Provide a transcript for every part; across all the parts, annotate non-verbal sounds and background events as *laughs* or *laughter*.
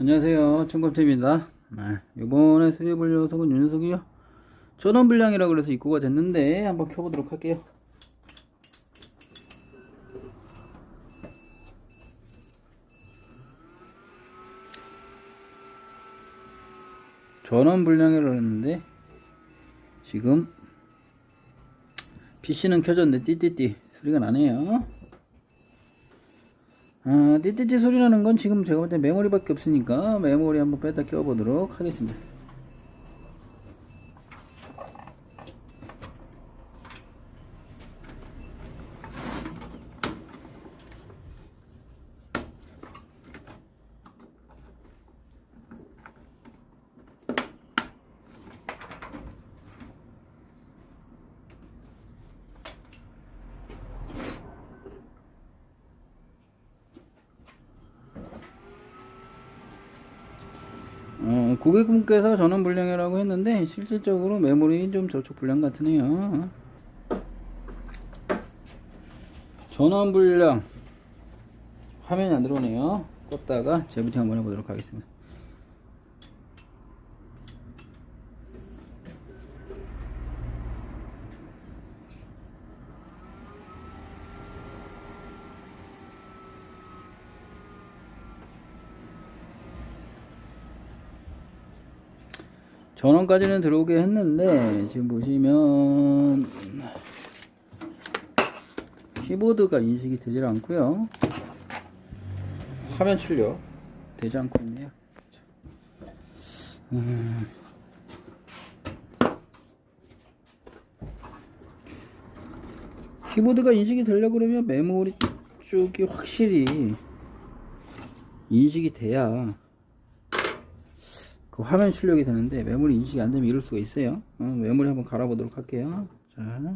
안녕하세요. 네, 이번에 수리해볼 녀석은 이 녀석이요. 전원 불량이라 그래서 입고가 됐는데 한번 켜보도록 할게요. 전원 불량이라 그랬는데 지금 PC는 켜졌는데 띠띠띠 소리가 나네요 아, 띠띠띠 소리 나는 건 지금 제가 볼 때 메모리밖에 없으니까 메모리 한번 뺐다 껴보도록 하겠습니다. 어, 고객분께서 전원 불량이라고 했는데 실질적으로 메모리 좀 저쪽 불량 같으네요. 전원 불량 화면이 안 들어오네요. 껐다가 재부팅 한번 해보도록 하겠습니다. 전원까지는 들어오게 했는데 지금 보시면 키보드가 인식이 되질 않고요. 화면 출력. 되지 않고 있네요. 음. 키보드가 인식이 되려고 그러면 메모리 쪽이 확실히 인식이 돼야 그 화면 출력이 되는데 메모리 인식이 안 되면 이럴 수가 있어요. 어, 메모리 한번 갈아보도록 할게요. 자.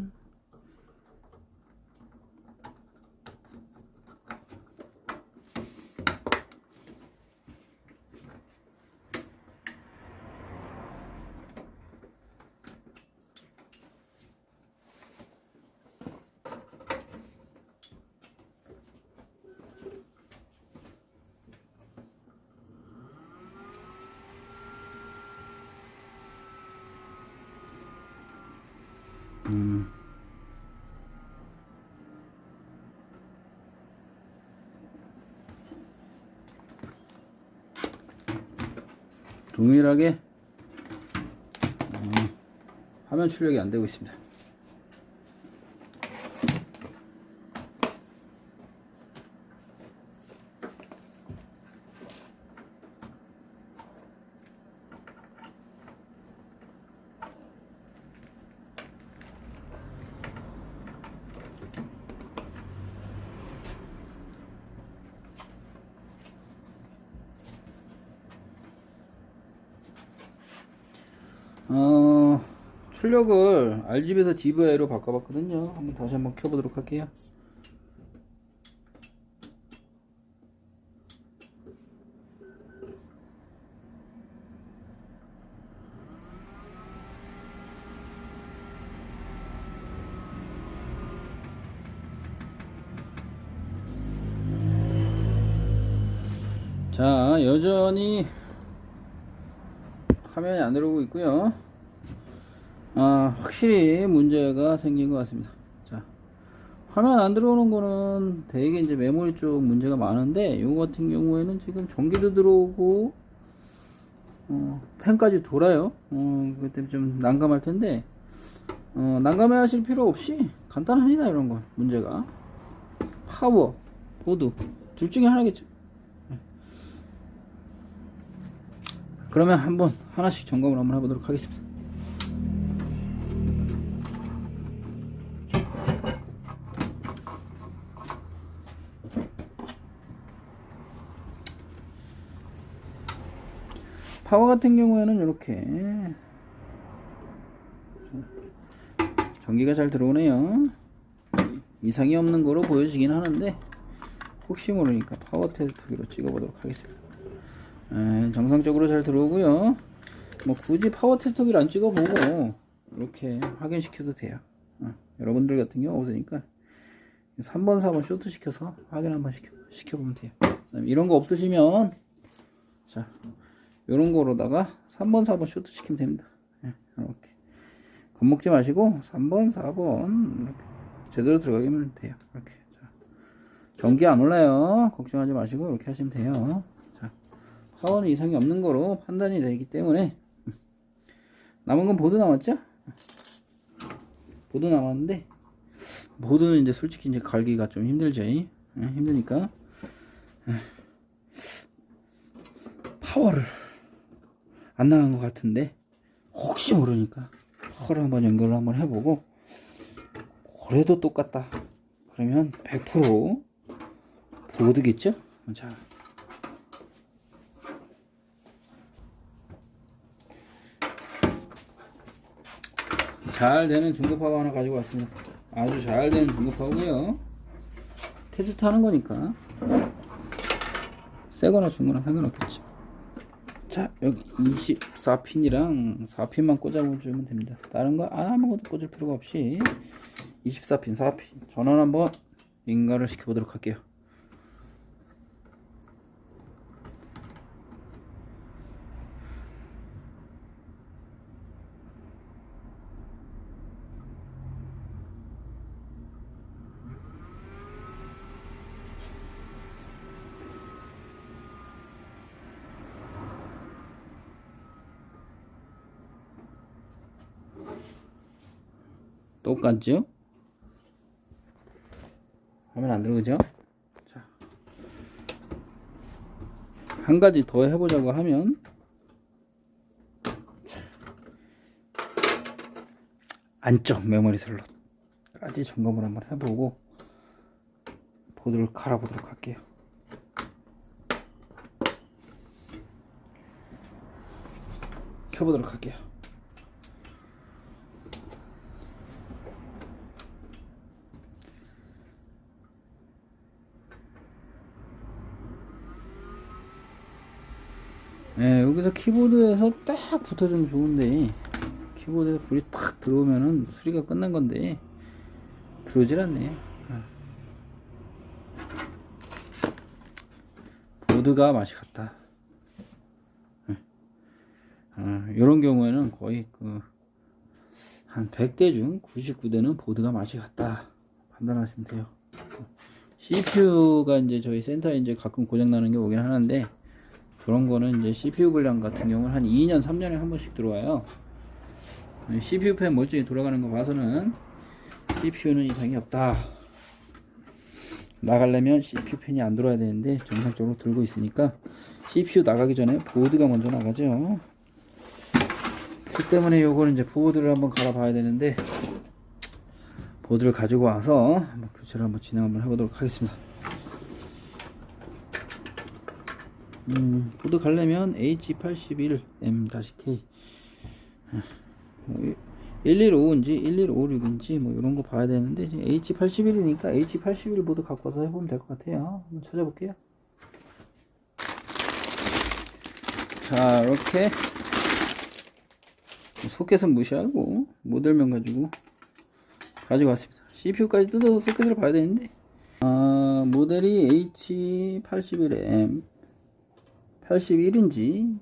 음. 동일하게 음, 화면 출력이 안 되고 있습니다. 어, 출력을 RGB에서 DVI로 바꿔봤거든요. 한번 다시 한번 켜보도록 할게요. 자, 여전히 화면이 안 들어오고 있고요. 아, 확실히 문제가 생긴 것 같습니다. 자, 화면 안 들어오는 거는 대개 이제 메모리 쪽 문제가 많은데, 이거 같은 경우에는 지금 전기도 들어오고, 어, 펜까지 돌아요. 어, 그것 때문에 좀 난감할 텐데, 어, 난감해 하실 필요 없이 간단합니다, 이런 건. 문제가. 파워, 보드, 둘 중에 하나겠죠. 그러면 한번 하나씩 점검을 한번 해보도록 하겠습니다. 파워 같은 경우에는 이렇게 전기가 잘 들어오네요. 이상이 없는 거로 보여지긴 하는데 혹시 모르니까 파워 테스트기로 찍어보도록 하겠습니다. 에, 정상적으로 잘 들어오고요. 뭐 굳이 파워 테스터기를 안 찍어보고 이렇게 확인시켜도 돼요. 어, 여러분들 같은 경우 없으니까 3번, 4번 쇼트 시켜서 확인 한번 시켜, 시켜보면 돼요. 이런 거 없으시면 자, 요런 거로다가 3번, 4번 쇼트 시키면 됩니다. 예, 이렇게. 겁먹지 마시고 3번, 4번 이렇게 제대로 들어가기만 돼요. 이렇게. 자, 전기 안 올라요. 걱정하지 마시고 이렇게 하시면 돼요. 자, 파워는 이상이 없는 거로 판단이 되기 때문에 음. 남은 건 보드 남았죠? 보드 남았는데 보드는 이제 솔직히 이제 갈기가 좀 힘들죠. 예, 힘드니까 예. 파워를 안 나간 것 같은데 혹시 모르니까 파워를 한번 연결을 한번 해보고 그래도 똑같다 그러면 100% 보드겠죠? 자 잘 되는 중고파워 하나 가지고 왔습니다. 아주 잘 되는 중고파워고요. 테스트 하는 거니까 새거나 중거나 상관없겠죠. 자 여기 24핀이랑 4핀만 꽂아주면 됩니다. 다른 거 아무것도 꽂을 필요가 없이 24핀 4핀 전원 한번 인가를 시켜보도록 할게요. 똑같죠? 하면 안 들어오죠? 자. 한 가지 더 해보자고 하면 안쪽 메모리 슬롯까지 점검을 한번 해보고 보드를 갈아보도록 할게요. 켜보도록 할게요. 예, 여기서 키보드에서 딱 붙어주면 좋은데 키보드에서 불이 탁 들어오면은 수리가 끝난 건데 들어오질 않네. 아. 보드가 맛이 갔다. 예. 아, 이런 경우에는 거의 그 한 100대 중 99대는 보드가 맛이 갔다 판단하시면 돼요. CPU가 이제 저희 센터에 이제 가끔 고장 나는 게 오긴 하는데 그런 거는 이제 CPU 불량 같은 경우는 한 2년, 3년에 한 번씩 들어와요. CPU 팬 멀쩡히 돌아가는 거 봐서는 CPU는 이상이 없다. 나가려면 CPU 팬이 안 들어와야 되는데 정상적으로 들고 있으니까 CPU 나가기 전에 보드가 먼저 나가죠. 그 때문에 요거는 이제 보드를 한번 갈아봐야 되는데 보드를 가지고 와서 한번 교체를 한번 진행 한번 해보도록 하겠습니다. 음, 보드 가려면 H81M-K 115인지 11556인지 뭐 이런 거 봐야 되는데 H81이니까 H81 보드 갖고 와서 해보면 될 것 같아요. 한번 찾아볼게요. 자, 이렇게 소켓은 무시하고 모델명 가지고 가지고 왔습니다. CPU까지 뜯어서 소켓을 봐야 되는데 아, 모델이 H81M 81인지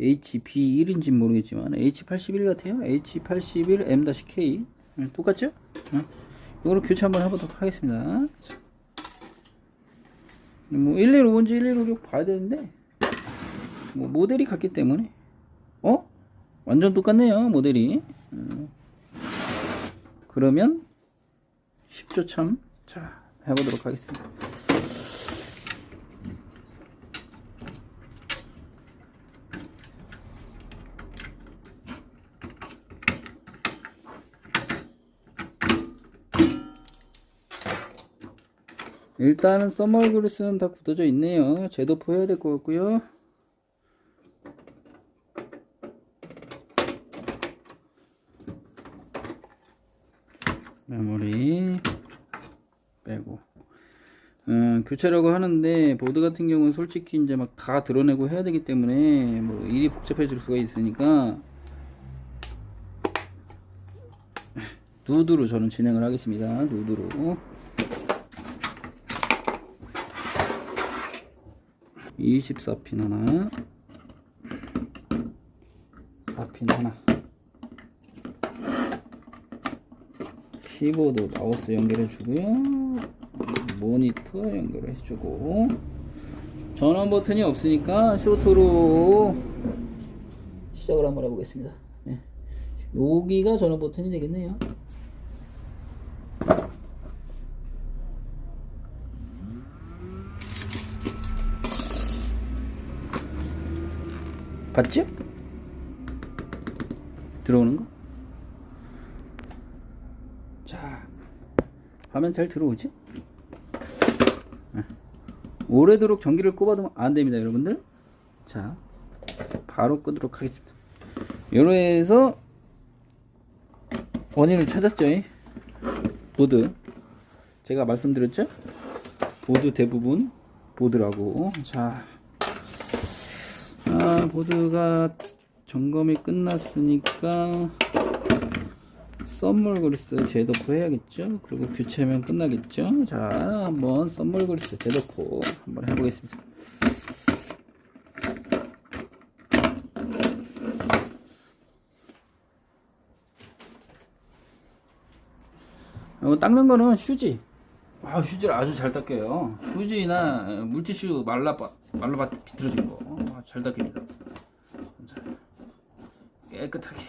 HB1인지 모르겠지만 H81 같아요. H81M-K 똑같죠? 어? 이거로 교체 한번 해보도록 하겠습니다. 뭐 115인지 1156 봐야 되는데 뭐 모델이 같기 때문에 어? 완전 똑같네요 모델이 어. 그러면 10조 참 자 해보도록 하겠습니다. 일단은 써멀 그리스는 다 굳어져 있네요. 제도포 해야 될 것 같고요. 메모리 빼고 음, 교체라고 하는데 보드 같은 경우는 솔직히 이제 막 다 드러내고 해야 되기 때문에 뭐 일이 복잡해질 수가 있으니까 *laughs* 누드로 저는 진행을 하겠습니다. 누드로 24핀 하나. 4핀 하나. 키보드 마우스 연결해 주고요. 모니터 연결해 주고. 전원 버튼이 없으니까 쇼트로 시작을 한번 해보겠습니다. 네. 여기가 전원 버튼이 되겠네요 봤죠? 들어오는 거? 자, 화면 잘 들어오지? 네. 오래도록 전기를 꼽아두면 안 됩니다, 여러분들. 자, 바로 끄도록 하겠습니다. 요로해서 원인을 찾았죠? 이? 보드. 제가 말씀드렸죠? 보드 대부분 보드라고. 자, 아, 보드가 점검이 끝났으니까 썸물 그리스 제도포 해야겠죠? 그리고 교체하면 끝나겠죠? 자 한번 썸물 그리스 제도포 한번 해보겠습니다. 어, 닦는 거는 휴지. 아 휴지를 아주 잘 닦여요. 휴지나 물티슈 말라바 말라바 비틀어진 거 잘 닦입니다. 자, 깨끗하게.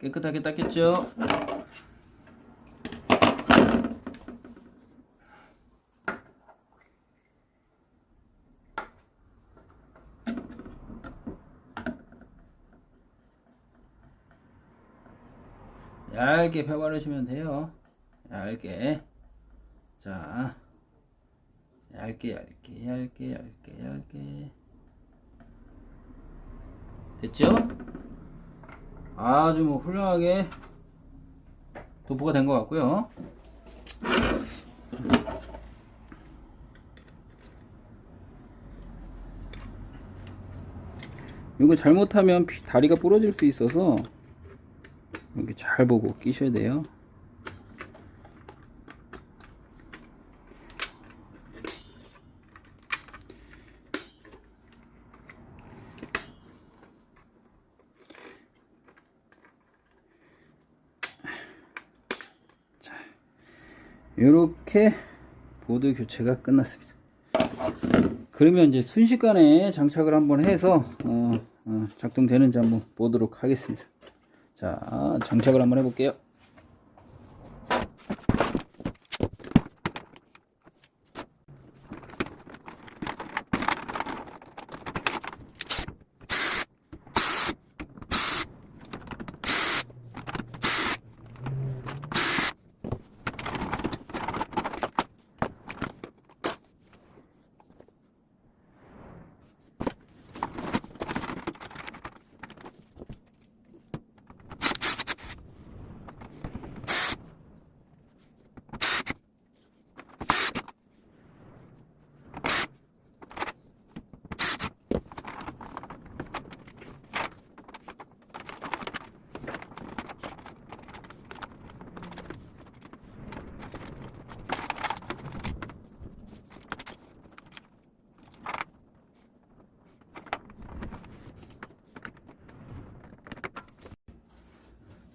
깨끗하게 닦겠죠 얇게 펴 바르시면 돼요. 얇게. 자 얇게 얇게 얇게 얇게 얇게. 됐죠? 아주 뭐 훌륭하게 도포가 된 것 같고요. 이거 잘못하면 피- 다리가 부러질 수 있어서 이렇게 잘 보고 끼셔야 돼요. 자, 이렇게 보드 교체가 끝났습니다. 그러면 이제 순식간에 장착을 한번 해서 어, 어, 작동되는지 한번 보도록 하겠습니다. 자, 장착을 한번 해볼게요.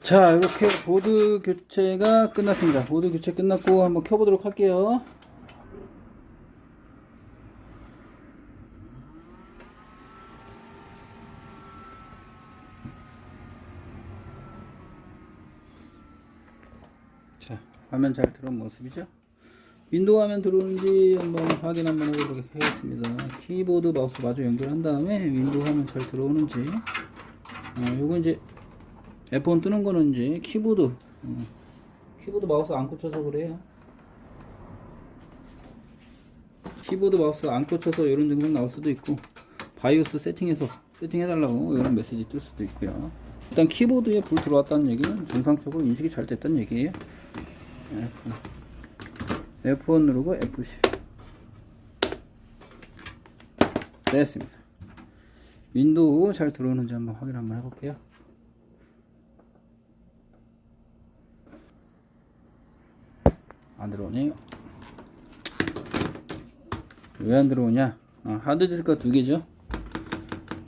자, 이렇게 보드 교체가 끝났습니다. 보드 교체 끝났고 한번 켜보도록 할게요. 자, 화면 잘 들어온 모습이죠? 윈도우 화면 들어오는지 한번 확인 한번 해보도록 하겠습니다. 키보드 마우스 마저 연결한 다음에 윈도우 화면 잘 들어오는지 어, 요거 이제 F1 뜨는 거는 이제 키보드. 어. 키보드 마우스 안 꽂혀서 그래요. 키보드 마우스 안 꽂혀서 이런 증상 나올 수도 있고 바이오스 세팅해서 세팅해달라고 이런 메시지 뜰 수도 있고요. 일단 키보드에 불 들어왔다는 얘기는 정상적으로 인식이 잘 됐다는 얘기예요. F1, F1 누르고 F10 됐습니다. 윈도우 잘 들어오는지 한번 확인 한번 해볼게요. 안 들어오네요. 왜 안 들어오냐? 아, 하드디스크가 두 개죠.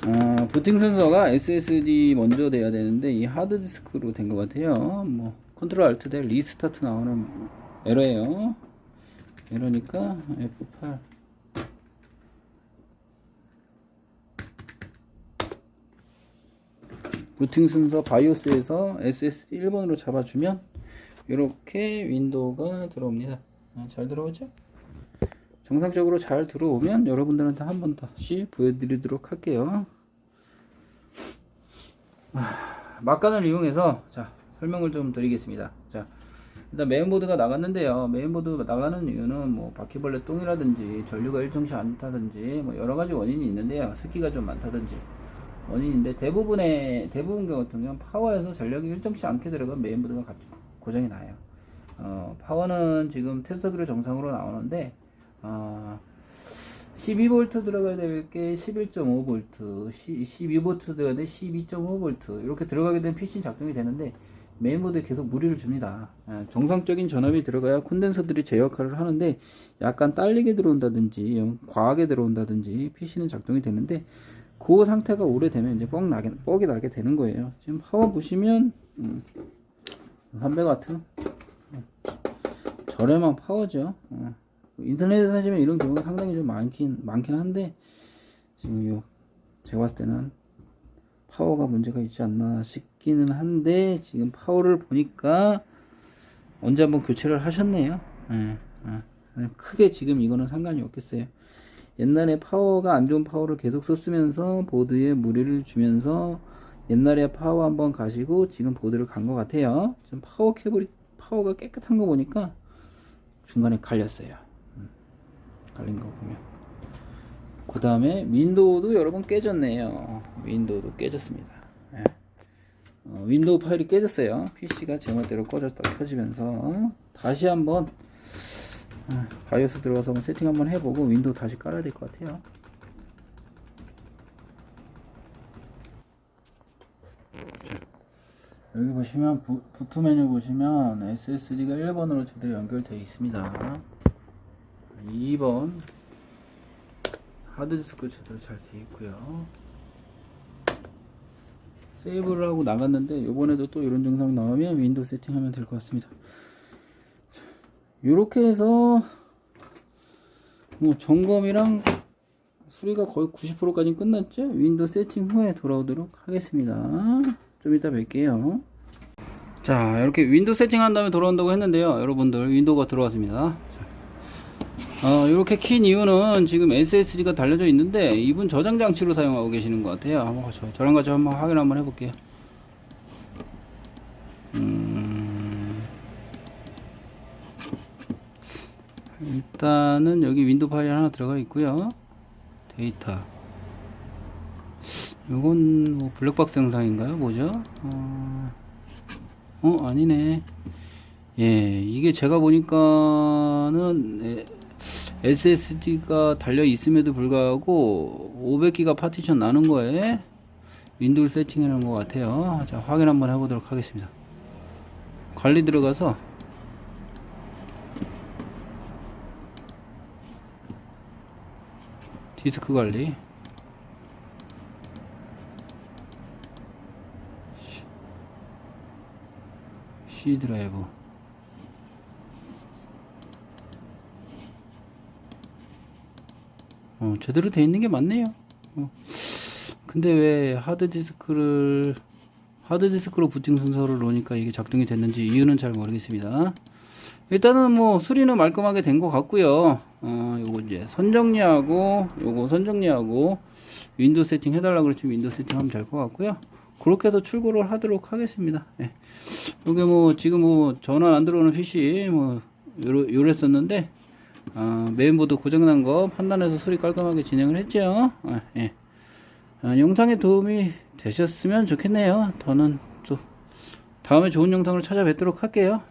어, 부팅 순서가 SSD 먼저 돼야 되는데 이 하드디스크로 된 것 같아요. 뭐 컨트롤 알트 대 리스타트 나오는 에러예요. 이러니까 F8 부팅 순서 바이오스에서 SSD 1번으로 잡아주면 이렇게 윈도우가 들어옵니다. 아, 잘 들어오죠? 정상적으로 잘 들어오면 여러분들한테 한 번 다시 보여드리도록 할게요. 아, 막간을 이용해서 자 설명을 좀 드리겠습니다. 자 일단 메인보드가 나갔는데요. 메인보드 나가는 이유는 뭐 바퀴벌레 똥이라든지 전류가 일정치 않다든지 뭐 여러 가지 원인이 있는데요. 습기가 좀 많다든지 원인인데 대부분의 대부분 경우 같은 경우는 파워에서 전력이 일정치 않게 들어간 메인보드가 갑- 고장이 나요. 어, 파워는 지금 테스터기로 정상으로 나오는데 어, 12V 들어가야 될 게 11.5V, 12V 들어가야 돼 12.5V 이렇게 들어가게 되면 PC는 작동이 되는데 메인보드에 계속 무리를 줍니다. 예, 정상적인 전압이 들어가야 콘덴서들이 제 역할을 하는데 약간 딸리게 들어온다든지 과하게 들어온다든지 PC는 작동이 되는데 그 상태가 오래되면 이제 뻑 나게 뻑이 나게 되는 거예요. 지금 파워 보시면 음, 300W 저렴한 파워죠. 어. 인터넷에서 사시면 이런 경우가 상당히 좀 많긴 많긴 한데 지금 요 제가 봤을 때는 파워가 문제가 있지 않나 싶기는 한데 지금 파워를 보니까 언제 한번 교체를 하셨네요. 예, 예. 크게 지금 이거는 상관이 없겠어요. 옛날에 파워가 안 좋은 파워를 계속 썼으면서 보드에 무리를 주면서 옛날에 파워 한번 가시고 지금 보드를 간 것 같아요. 지금 파워 케이블이 파워가 깨끗한 거 보니까 중간에 갈렸어요. 음, 갈린 거 보면. 그 다음에 윈도우도 여러분 깨졌네요. 윈도우도 깨졌습니다. 예. 어, 윈도우 파일이 깨졌어요. PC가 제멋대로 꺼졌다 켜지면서 다시 한번 아, 바이오스 들어가서 한번 세팅 한번 해보고 윈도우 다시 깔아야 될 것 같아요. 여기 보시면 부, 부트 메뉴 보시면 SSD가 1번으로 제대로 연결되어 있습니다. 2번 하드디스크 제대로 잘 되어 있고요. 세이브를 하고 나갔는데 이번에도 또 이런 증상 나오면 윈도우 세팅하면 될 것 같습니다. 이렇게 해서 뭐 점검이랑 수리가 거의 90%까지 끝났죠? 윈도우 세팅 후에 돌아오도록 하겠습니다. 좀 이따 뵐게요. 자, 이렇게 윈도우 세팅한 다음에 돌아온다고 했는데요. 여러분들, 윈도우가 들어왔습니다. 자, 어, 이렇게 킨 이유는 지금 SSD가 달려져 있는데 이분 저장 장치로 사용하고 계시는 것 같아요. 한번 저, 저랑 같이 한번 확인 한번 해볼게요. 음, 일단은 여기 윈도우 파일이 하나 들어가 있고요. 데이터. 이건 뭐 블랙박스 영상인가요? 뭐죠? 어, 어 아니네. 예, 이게 제가 보니까는 SSD가 달려 있음에도 불구하고 500기가 파티션 나는 거에 윈도우 세팅해 놓은 것 같아요. 자, 확인 한번 해보도록 하겠습니다. 관리 들어가서 디스크 관리 C 드라이브 어, 제대로 돼 있는 게 맞네요. 어. 근데 왜 하드디스크를 하드디스크로 부팅 순서를 놓으니까 이게 작동이 됐는지 이유는 잘 모르겠습니다. 일단은 뭐 수리는 말끔하게 된 것 같고요. 어, 요거 이제 선정리하고 요거 선정리하고 윈도우 세팅 해달라 그랬지만 윈도우 세팅 하면 될 것 같고요. 그렇게 해서 출고를 하도록 하겠습니다. 예. 요게 뭐 지금 뭐 전원 안 들어오는 PC 뭐 요러, 요랬었는데 어, 메인보드 고장난 거 판단해서 수리 깔끔하게 진행을 했죠. 아, 예. 아, 영상에 도움이 되셨으면 좋겠네요. 저는 또 다음에 좋은 영상을 찾아뵙도록 할게요.